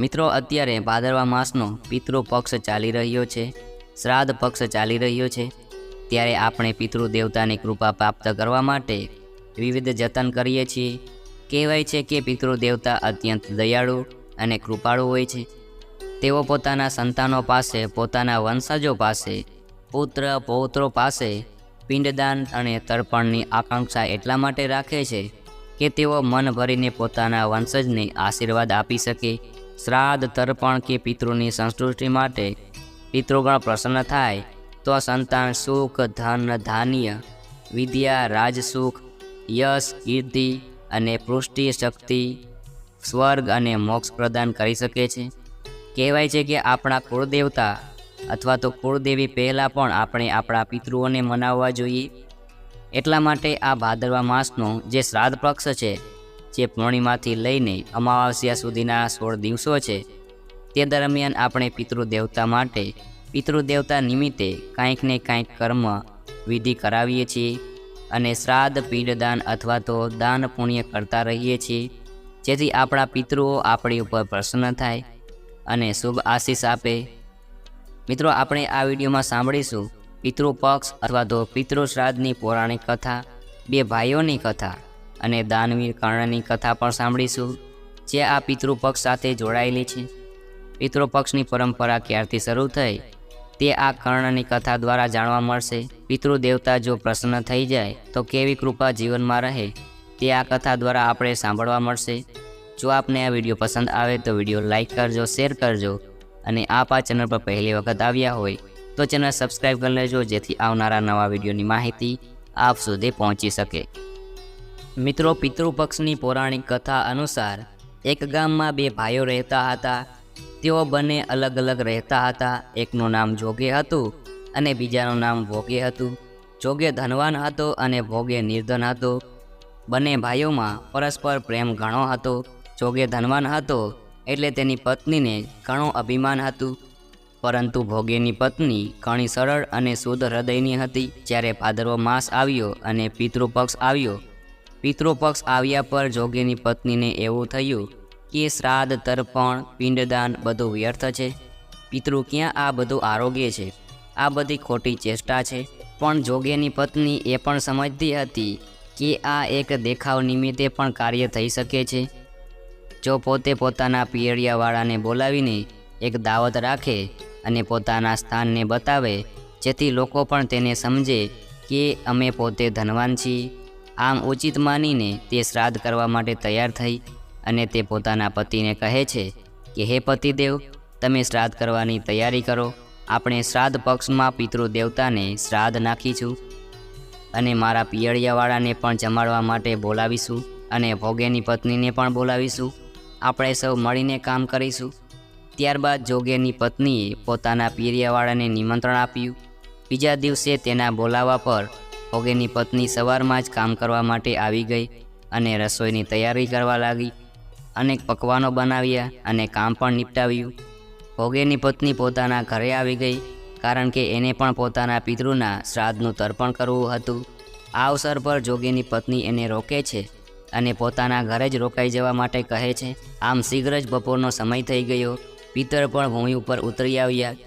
મિત્રો, અત્યારે ભાદરવા માસનો પિતૃ પક્ષ ચાલી રહ્યો છે, શ્રાદ્ધ પક્ષ ચાલી રહ્યો છે. ત્યારે આપણે પિતૃ દેવતાની કૃપા પ્રાપ્ત કરવા માટે વિવિધ જતન કરીએ છીએ. કહેવાય છે કે પિતૃ દેવતા અત્યંત દયાળુ અને કૃપાળુ હોય છે. તેઓ પોતાના સંતાનો પાસે, પોતાના વંશજો પાસે, પુત્ર, પૌત્રો પાસે પિંડદાન અને તર્પણની આકાંક્ષા એટલા માટે રાખે છે કે તેઓ મન ભરીને પોતાના વંશજને આશીર્વાદ આપી શકે. શ્રાદ્ધ, તર્પણ કે પિતૃની સંતુષ્ટિ માટે પિતૃગણ પ્રસન્ન થાય, તો સંતાન સુખ, ધન ધાન્ય, વિદ્યા રાજસુખ યશ, કીર્તિ અને પૃષ્ટિ, શક્તિ, સ્વર્ગ અને મોક્ષ પ્રદાન કરી શકે છે. કહેવાય છે કે આપણા કુળદેવતા અથવા તો કુળદેવી પહેલાં પણ આપણે આપણા પિતૃઓને મનાવવા જોઈએ. એટલા માટે આ ભાદરવા માસનો જે શ્રાદ્ધ પક્ષ છે જે પૂર્ણિમાથી લઈને અમાવાસ્યા સુધીના સોળ દિવસો છે, તે દરમિયાન આપણે પિતૃદેવતા માટે પિતૃદેવતા નિમિત્તે કાંઈક ને કાંઈક કર્મ વિધિ કરાવીએ છીએ અને શ્રાદ્ધ, પિંડદાન અથવા તો દાન પુણ્ય કરતા રહીએ છીએ. જેથી આપણા પિતૃઓ આપણી ઉપર પ્રસન્ન થાય અને શુભ આશીષ આપે. મિત્રો, આપણે આ વિડીયોમાં સાંભળીશું પિતૃ પક્ષ અથવા તો પિતૃ શ્રાદ્ધની પૌરાણિક કથા, બે ભાઈઓની કથા. અને દાનવીર કર્ણની કથા પણ સાંભળીશું, જે આ પિતૃપક્ષ સાથે જોડાયેલી છે. પિતૃપક્ષની પરંપરા ક્યારથી શરૂ થઈ, તે આ કર્ણની કથા દ્વારા જાણવા મળશે. પિતૃદેવતા જો પ્રસન્ન થઈ જાય, તો કેવી કૃપા જીવનમાં રહે, તે આ કથા દ્વારા આપણે સાંભળવા મળશે. જો આપને આ વીડિયો પસંદ આવે, તો વીડિયો લાઇક કરજો, શેર કરજો, અને આપ આ ચેનલ પર પહેલી વખત આવ્યા હોય, તો ચેનલ સબસ્ક્રાઈબ કરી લેજો, જેથી આવનારા નવા વિડીયોની માહિતી આપ સુધી પહોંચી શકે. મિત્રો પિતૃપક્ષની પૌરાણિક કથા અનુસાર એક ગામમાં બે ભાઈઓ રહેતા હતા. તેઓ બંને અલગ અલગ રહેતા હતા. એકનું નામ જોગે હતું અને બીજાનું નામ ભોગે હતું. જોગે ધનવાન હતો અને ભોગે નિર્ધન હતો. બંને ભાઈઓમાં પરસ્પર પ્રેમ ઘણો હતો. જોગે ધનવાન હતો એટલે તેની પત્નીને ઘણું અભિમાન હતું. પરંતુ ભોગેની પત્ની ઘણી સરળ અને શુદ્ધ હૃદયની હતી. જ્યારે ભાદરવો માસ આવ્યો અને પિતૃપક્ષ આવ્યો પિતૃપક્ષ આવ્યા પર જોગેની પત્નીને એવું થયું કે શ્રાદ્ધ, તર્પણ, પિંડદાન બધું વ્યર્થ છે. પિતૃ ક્યાં આ બધું આરોગ્ય છે? આ બધી ખોટી ચેષ્ટા છે. પણ જોગેની પત્ની એ પણ સમજતી હતી કે આ એક દેખાવ નિમિત્તે પણ કાર્ય થઈ શકે છે. જો પોતે પોતાના પિયરિયાવાળાને બોલાવીને એક દાવત રાખે અને પોતાના સ્થાનને બતાવે, જેથી લોકો પણ તેને સમજે કે અમે પોતે ધનવાન છીએ. આમ ઉચિત માનીને તે શ્રાદ્ધ કરવા માટે તૈયાર થઈ અને તે પોતાના પતિને કહે છે કે, હે પતિદેવ, તમે શ્રાદ્ધ કરવાની તૈયારી કરો. આપણે શ્રાદ્ધ પક્ષમાં પિતૃ દેવતાને શ્રાદ્ધ નાખીશું અને મારા પિયળિયાવાળાને પણ જમાડવા માટે બોલાવીશું અને ભોગેની પત્નીને પણ બોલાવીશું. આપણે સૌ મળીને કામ કરીશું. ત્યારબાદ જોગેની પત્નીએ પોતાના પિયરિયાવાળાને નિમંત્રણ આપ્યું. બીજા દિવસે તેના બોલાવા પર ભોગેની પત્ની સવારમાં જ કામ કરવા માટે આવી ગઈ અને રસોઈની તૈયારી કરવા લાગી. અનેક પકવાનો બનાવ્યા અને કામ પણ નિપટાવ્યું. ભોગેની પત્ની પોતાના ઘરે આવી ગઈ કારણ કે એને પણ પોતાના પિતૃના શ્રાદ્ધનું તર્પણ કરવું હતું. આ અવસર પર જોગીની પત્ની એને રોકે છે અને પોતાના ઘરે જ રોકાઈ જવા માટે કહે છે, આમ શીઘ્ર જ બપોરનો સમય થઈ ગયો. પિતર પણ ભૂમિ ઉપર ઉતરી આવ્યા.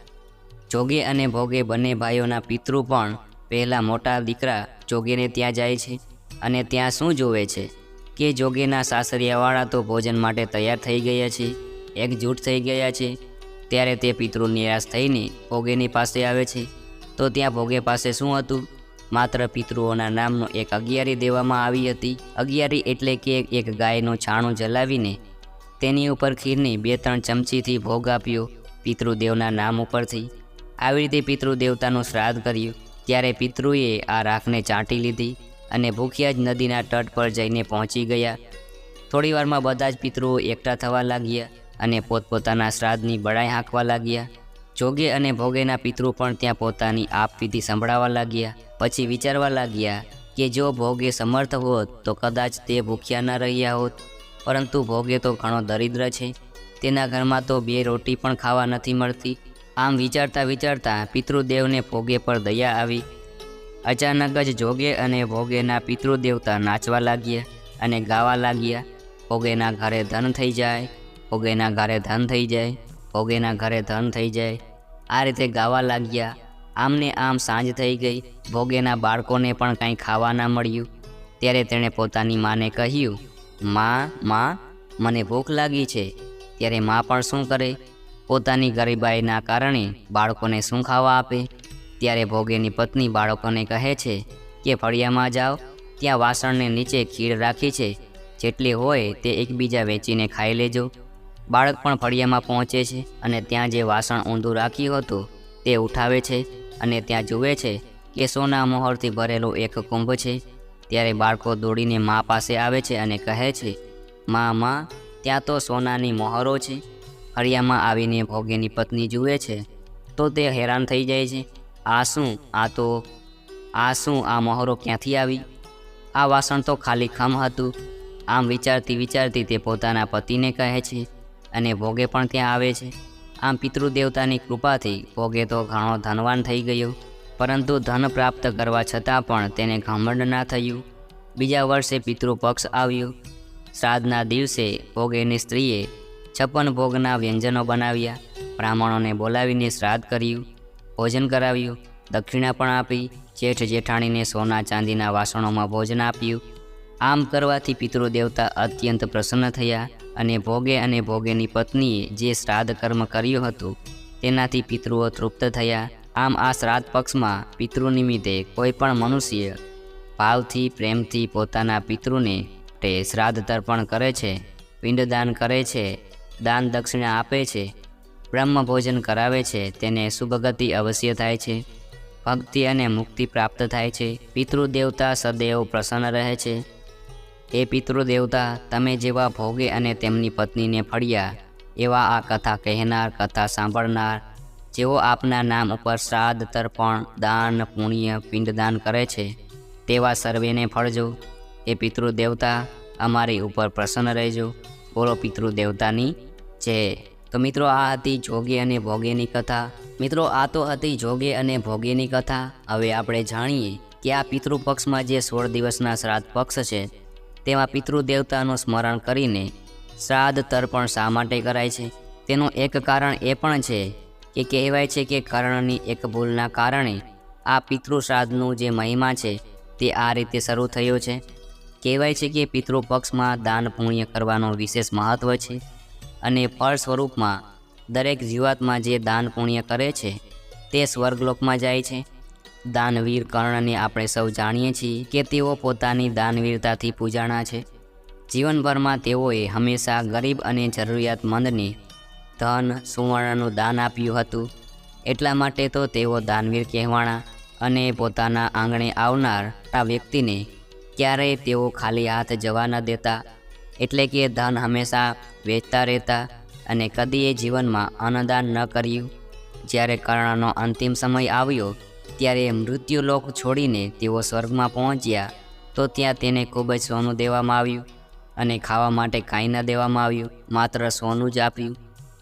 જોગે અને ભોગે બંને ભાઈઓના પિતૃ પણ પહેલાં મોટા દીકરા જોગેને ત્યાં જાય છે અને ત્યાં શું જોવે છે? કે જોગેના સાસરિયાવાળા તો ભોજન માટે તૈયાર થઈ ગયા છે, એકજૂટ થઈ ગયા છે. ત્યારે તે પિતૃ નિરાશ થઈને ભોગેની પાસે આવે છે. તો ત્યાં ભોગે પાસે શું હતું? માત્ર પિતૃઓના નામનો એક અગિયારી દેવામાં આવી હતી. અગિયારી એટલે કે એક ગાયનું છાણું જલાવીને તેની ઉપર ખીરની બે ત્રણ ચમચીથી ભોગ આપ્યો પિતૃદેવના નામ ઉપરથી. આવી રીતે પિતૃદેવતાનું શ્રાદ્ધ કર્યું. ત્યારે પિતૃએ આ રાખને ચાંટી લીધી અને ભૂખ્યા જ નદીના તટ પર જઈને પહોંચી ગયા. થોડીવારમાં બધા જ પિતૃઓ એકઠા થવા લાગ્યા અને પોતપોતાના શ્રાદ્ધની બળાઈ હાંકવા લાગ્યા. જોગે અને ભોગેના પિતૃ પણ ત્યાં પોતાની આપવિધિ સંભળાવા લાગ્યા. પછી વિચારવા લાગ્યા કે જો ભોગે સમર્થ હોત તો કદાચ તે ભૂખ્યા ન રહ્યા હોત. પરંતુ ભોગે તો ઘણો દરિદ્ર છે. તેના ઘરમાં તો બે રોટી પણ ખાવા નથી મળતી. આમ વિચારતા વિચારતા પિતૃદેવને ભોગે પર દયા આવી. અચાનક જ જોગે અને ભોગેના પિતૃદેવતા નાચવા લાગ્યા અને ગાવા લાગ્યા. ભોગેના ઘરે ધન થઈ જાય, ભોગેના ઘરે ધન થઈ જાય, ભોગેના ઘરે ધન થઈ જાય. આ રીતે ગાવા લાગ્યા. આમને આમ સાંજ થઈ ગઈ. ભોગેના બાળકોને પણ કાંઈ ખાવા ના મળ્યું. ત્યારે તેણે પોતાની માને કહ્યું, માં માં, મને ભૂખ લાગી છે. ત્યારે માં પણ શું કરે? પોતાની ગરીબાઈના કારણે બાળકોને શું ખાવા આપે? ત્યારે ભોગેની પત્ની બાળકોને કહે છે કે, ફળિયામાં જાઓ. ત્યાં વાસણને નીચે ખીર રાખી છે. જેટલી હોય તે એકબીજા વેચીને ખાઈ લેજો. બાળક પણ ફળિયામાં પહોંચે છે અને ત્યાં જે વાસણ ઊંધું રાખ્યું હતું તે ઉઠાવે છે અને ત્યાં જુએ છે કે સોના મોહરથી ભરેલું એક કુંભ છે. ત્યારે બાળકો દોડીને મા પાસે આવે છે અને કહે છે મા મા ત્યાં તો સોનાની મોહરો છે. ફળિયામાં આવીને ભોગેની પત્ની જુએ છે, તો તે હેરાન થઈ જાય છે. આ શું? આ તો, આ શું? આ મહોરો ક્યાંથી આવી? આ વાસણ તો ખાલી ખમ હતું. આમ વિચારતી વિચારતી તે પોતાના પતિને કહે છે, અને ભોગે પણ ત્યાં આવે છે. આમ પિતૃદેવતાની કૃપાથી ભોગે તો ઘણો ધનવાન થઈ ગયો, પરંતુ ધન પ્રાપ્ત કરવા છતાં પણ તેને ઘમંડ ના થયું. બીજા વર્ષે પિતૃપક્ષ આવ્યો. શ્રાદ્ધના દિવસે ભોગેની સ્ત્રીએ છપ્પન ભોગના વ્યંજનો બનાવ્યા. બ્રાહ્મણોને બોલાવીને શ્રાદ્ધ કર્યું, ભોજન કરાવ્યું, દક્ષિણા પણ આપી, જેઠ જેઠાણીને સોના ચાંદીના વાસણોમાં ભોજન આપ્યું. આમ કરવાથી પિતૃદેવતા અત્યંત પ્રસન્ન થયા અને ભોગે અને ભોગેની પત્નીએ જે શ્રાદ્ધ કર્મ કર્યું હતું, તેનાથી પિતૃઓ તૃપ્ત થયા. આમ આ શ્રાદ્ધ પક્ષમાં પિતૃ નિમિત્તે કોઈ પણ મનુષ્ય ભાવથી, પ્રેમથી પોતાના પિતૃને શ્રાદ્ધ તર્પણ કરે છે, પિંડદાન કરે છે દાન દક્ષિણા આપે છે, બ્રહ્મ ભોજન કરાવે છે, તેને સુભગતિ અવશ્ય થાય છે. ભક્તિ અને મુક્તિ પ્રાપ્ત થાય છે. પિતૃદેવતા સદૈવ પ્રસન્ન રહે છે. એ પિતૃદેવતા, તમે જેવા ભોગે અને તેમની પત્નીને ફળ્યા, એવા આ કથા કહેનાર, કથા સાંભળનાર, જેઓ આપના નામ ઉપર શ્રાદ્ધ, તર્પણ, દાન, પુણ્ય, પિંડદાન કરે છે, તેવા સર્વેને ફળજો. એ પિતૃદેવતા, અમારી ઉપર પ્રસન્ન રહેજો. બોલો પિતૃદેવતાની જય તો મિત્રો, આ હતી જોગે અને ભોગેની કથા. મિત્રો, આ તો હતી જોગે અને ભોગેની કથા. હવે આપણે જાણીએ કે આ પિતૃપક્ષમાં જે સોળ દિવસના શ્રાદ્ધ પક્ષ છે, તેમાં પિતૃદેવતાનું સ્મરણ કરીને શ્રાદ્ધ તર્પણ શા માટે કરાય છે? તેનું એક કારણ એ પણ છે કે કહેવાય છે કે કર્ણની એક ભૂલના કારણે આ પિતૃ શ્રાદ્ધનું જે મહિમા છે, તે આ રીતે શરૂ થયો છે. કહેવાય છે કે પિતૃ પક્ષમાં દાન પુણ્ય કરવાનો વિશેષ મહત્ત્વ છે. અને ફળ સ્વરૂપમાં દરેક જીવાતમાં જે દાન પુણ્ય કરે છે, તે સ્વર્ગલોકમાં જાય છે. દાનવીર કર્ણને આપણે સૌ જાણીએ છીએ કે તેઓ પોતાની દાનવીરતાથી પૂજાણા છે. જીવનભરમાં તેઓએ હંમેશા ગરીબ અને જરૂરિયાતમંદને ધન, સુવર્ણનું દાન આપ્યું હતું. એટલા માટે તો તેઓ દાનવીર કહેવાણા અને પોતાના આંગણે આવનાર આ વ્યક્તિને ક્યારેય તેઓ ખાલી હાથ જવા ન દેતા. એટલે કે ધન હંમેશા વેચતા રહેતા અને કદીએ જીવનમાં અન્નદાન ન કર્યું. જ્યારે કર્ણનો અંતિમ સમય આવ્યો, ત્યારે મૃત્યુલોક છોડીને તેઓ સ્વર્ગમાં પહોંચ્યા, તો ત્યાં તેને ખૂબ જ સોનું દેવામાં આવ્યું અને ખાવા માટે કાંઈ ન દેવામાં આવ્યું, માત્ર સોનું જ આપ્યું.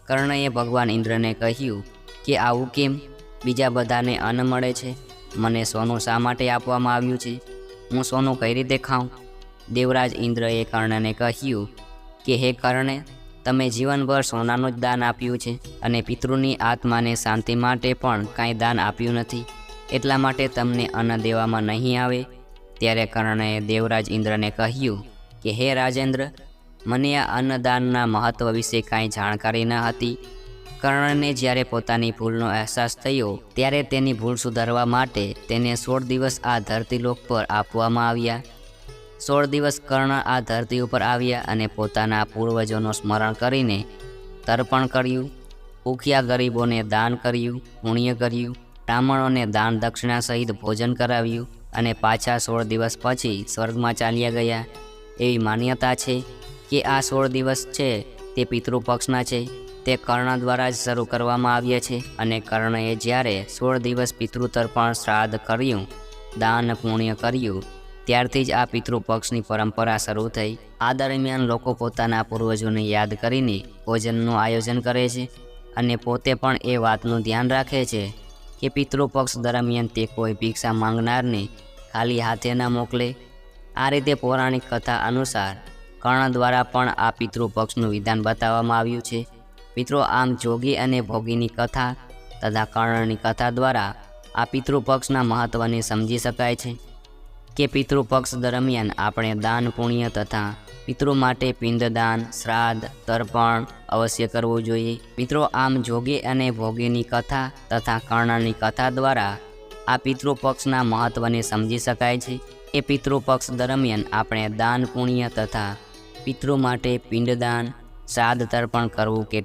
કર્ણએ ભગવાન ઇન્દ્રને કહ્યું કે, આવું કેમ? બીજા બધાને અન્ન મળે છે. મને સોનું શા માટે આપવામાં આવ્યું છે? હું સોનું કઈ રીતે ખાઉં? દેવરાજ ઇન્દ્રએ કર્ણને કહ્યું કે, હે કર્ણે, તમે જીવનભર સોનાનું જ દાન આપ્યું છે અને પિતૃની આત્માને શાંતિ માટે પણ કાંઈ દાન આપ્યું નથી. એટલા માટે તમને અન્ન દેવામાં નહીં આવે. ત્યારે કર્ણએ દેવરાજ ઇન્દ્રને કહ્યું કે, હે રાજેન્દ્ર, મને આ અન્નદાનના મહત્ત્વ વિશે કાંઈ જાણકારી ન હતી. કર્ણને જ્યારે પોતાની ભૂલનો અહેસાસ થયો, ત્યારે તેની ભૂલ સુધારવા માટે તેને સોળ દિવસ આ ધરતીલોક પર આપવામાં આવ્યા. સોળ દિવસ કર્ણ આ ધરતી ઉપર આવ્યા અને પોતાના પૂર્વજોનું સ્મરણ કરીને તર્પણ કર્યું, ભૂખ્યા ગરીબોને દાન કર્યું, પુણ્ય કર્યું, બ્રાહ્મણોને દાન દક્ષિણા સહિત ભોજન કરાવ્યું અને પાછા સોળ દિવસ પછી સ્વર્ગમાં ચાલ્યા ગયા. એવી માન્યતા છે કે આ સોળ દિવસ છે તે પિતૃપક્ષના છે. તે કર્ણ દ્વારા જ શરૂ કરવામાં આવ્યા છે અને કર્ણએ જ્યારે સોળ દિવસ પિતૃતર્પણ શ્રાદ્ધ કર્યું, દાન પુણ્ય કર્યું ત્યારથી જ આ પિતૃપક્ષની પરંપરા શરૂ થઈ. આ દરમિયાન લોકો પોતાના પૂર્વજોને યાદ કરીને ભોજનનું આયોજન કરે છે અને પોતે પણ એ વાતનું ધ્યાન રાખે છે કે પિતૃપક્ષ દરમિયાન તે કોઈ ભિક્ષા માંગનારને ખાલી હાથે ન મોકલે. આ રીતે પૌરાણિક કથા અનુસાર કર્ણ દ્વારા પણ આ પિતૃપક્ષનું વિધાન બતાવવામાં આવ્યું છે. મિત્રો આમ જોગી અને ભોગીની કથા તથા કર્ણની કથા દ્વારા આ પિતૃપક્ષના મહત્ત્વને સમજી શકાય છે. કે પિતૃપક્ષ દરમિયાન આપણે દાન પુણ્ય તથા પિતૃ માટે પિંડદાન, શ્રાદ્ધ, તર્પણ અવશ્ય કરવું જોઈએ. મિત્રો, આમ જોગી અને ભોગીની કથા તથા કર્ણની કથા દ્વારા આ પિતૃપક્ષના મહત્ત્વને સમજી શકાય છે. એ પિતૃપક્ષ દરમિયાન આપણે દાન પુણ્ય તથા પિતૃ માટે પિંડદાન, શ્રાદ્ધ, તર્પણ કરવું કેટલું